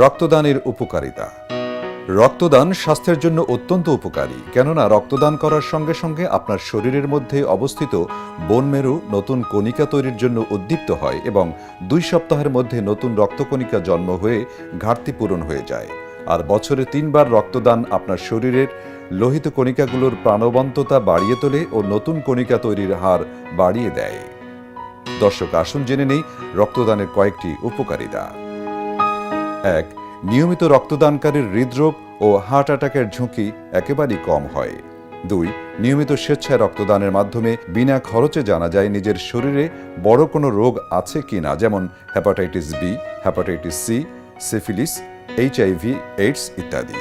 রক্তদানের উপকারিতা। রক্তদান স্বাস্থ্যের জন্য অত্যন্ত উপকারী, কেননা রক্তদান করার সঙ্গে সঙ্গে আপনার শরীরের মধ্যে অবস্থিত বোন মেরু নতুন কণিকা তৈরির জন্য উদ্দীপ্ত হয় এবং দুই সপ্তাহের মধ্যে নতুন রক্তকণিকা জন্ম হয়ে ঘাটতি পূরণ হয়ে যায়। আর বছরে তিনবার রক্তদান আপনার শরীরের লোহিত কণিকাগুলোর প্রাণবন্ততা বাড়িয়ে তোলে ও নতুন কণিকা তৈরির হার বাড়িয়ে দেয়। দর্শক, আসুন জেনে নেই রক্তদানের কয়েকটি উপকারিতা। এক, নিয়মিত রক্তদানকারীর হৃদরোগ ও হার্ট অ্যাটাকের ঝুঁকি একেবারেই কম হয়। দুই, নিয়মিত স্বেচ্ছায় রক্তদানের মাধ্যমে বিনা খরচে জানা যায় নিজের শরীরে বড় কোনো রোগ আছে কিনা যেমন hepatitis B hepatitis C, syphilis HIV AIDS ইত্যাদি।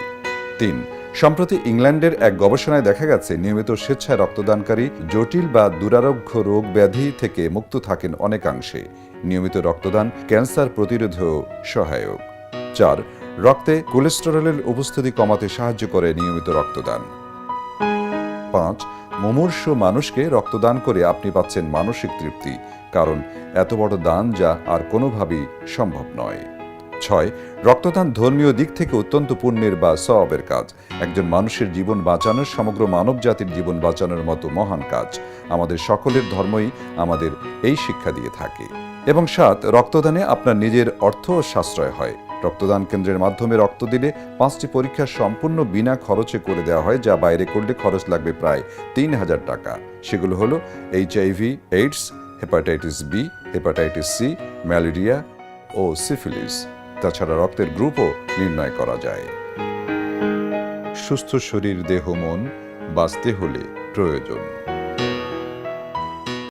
তিন, সম্প্রতি ইংল্যান্ডের এক গবেষণায় দেখা গেছে, নিয়মিত স্বেচ্ছায় রক্তদানকারী জটিল বা দুরারোগ্য রোগ ব্যাধি থেকে মুক্ত থাকেন অনেকাংশে। নিয়মিত রক্তদান ক্যান্সার প্রতিরোধেও সহায়ক। চার, রক্তে কোলেস্টেরলের উপস্থিতি কমাতে সাহায্য করে নিয়মিত রক্তদান। পাঁচ, মুমূর্ষ মানুষকে রক্তদান করে আপনি পাচ্ছেন মানসিক তৃপ্তি, কারণ এত বড় দান যা আর কোনোভাবেই সম্ভব নয়। ছয়, রক্তদান ধর্মীয় দিক থেকে অত্যন্ত পুণ্যের বা সওয়াবের কাজ। একজন মানুষের জীবন বাঁচানোর সমগ্র মানব জাতির জীবন বাঁচানোর মতো মহান কাজ। আমাদের সকলের ধর্মই আমাদের এই শিক্ষা দিয়ে থাকে। এবং সাত, রক্তদানে আপনার নিজের অর্থ সাশ্রয় হয়। রক্তদান কেন্দ্রের মাধ্যমে রক্ত দিলে পাঁচটি পরীক্ষা সম্পূর্ণ বিনা খরচে করে দেওয়া হয়, যা বাইরে করলে খরচ লাগবে প্রায় তিন হাজার টাকা। সেগুলো হলো HIV AIDS, hepatitis B, hepatitis C, malaria ও সিফিলিস। তাছাড়া রক্তের গ্রুপও নির্ণয় করা যায়। সুস্থ শরীর, দেহ, মন বাঁচতে হলে প্রয়োজন।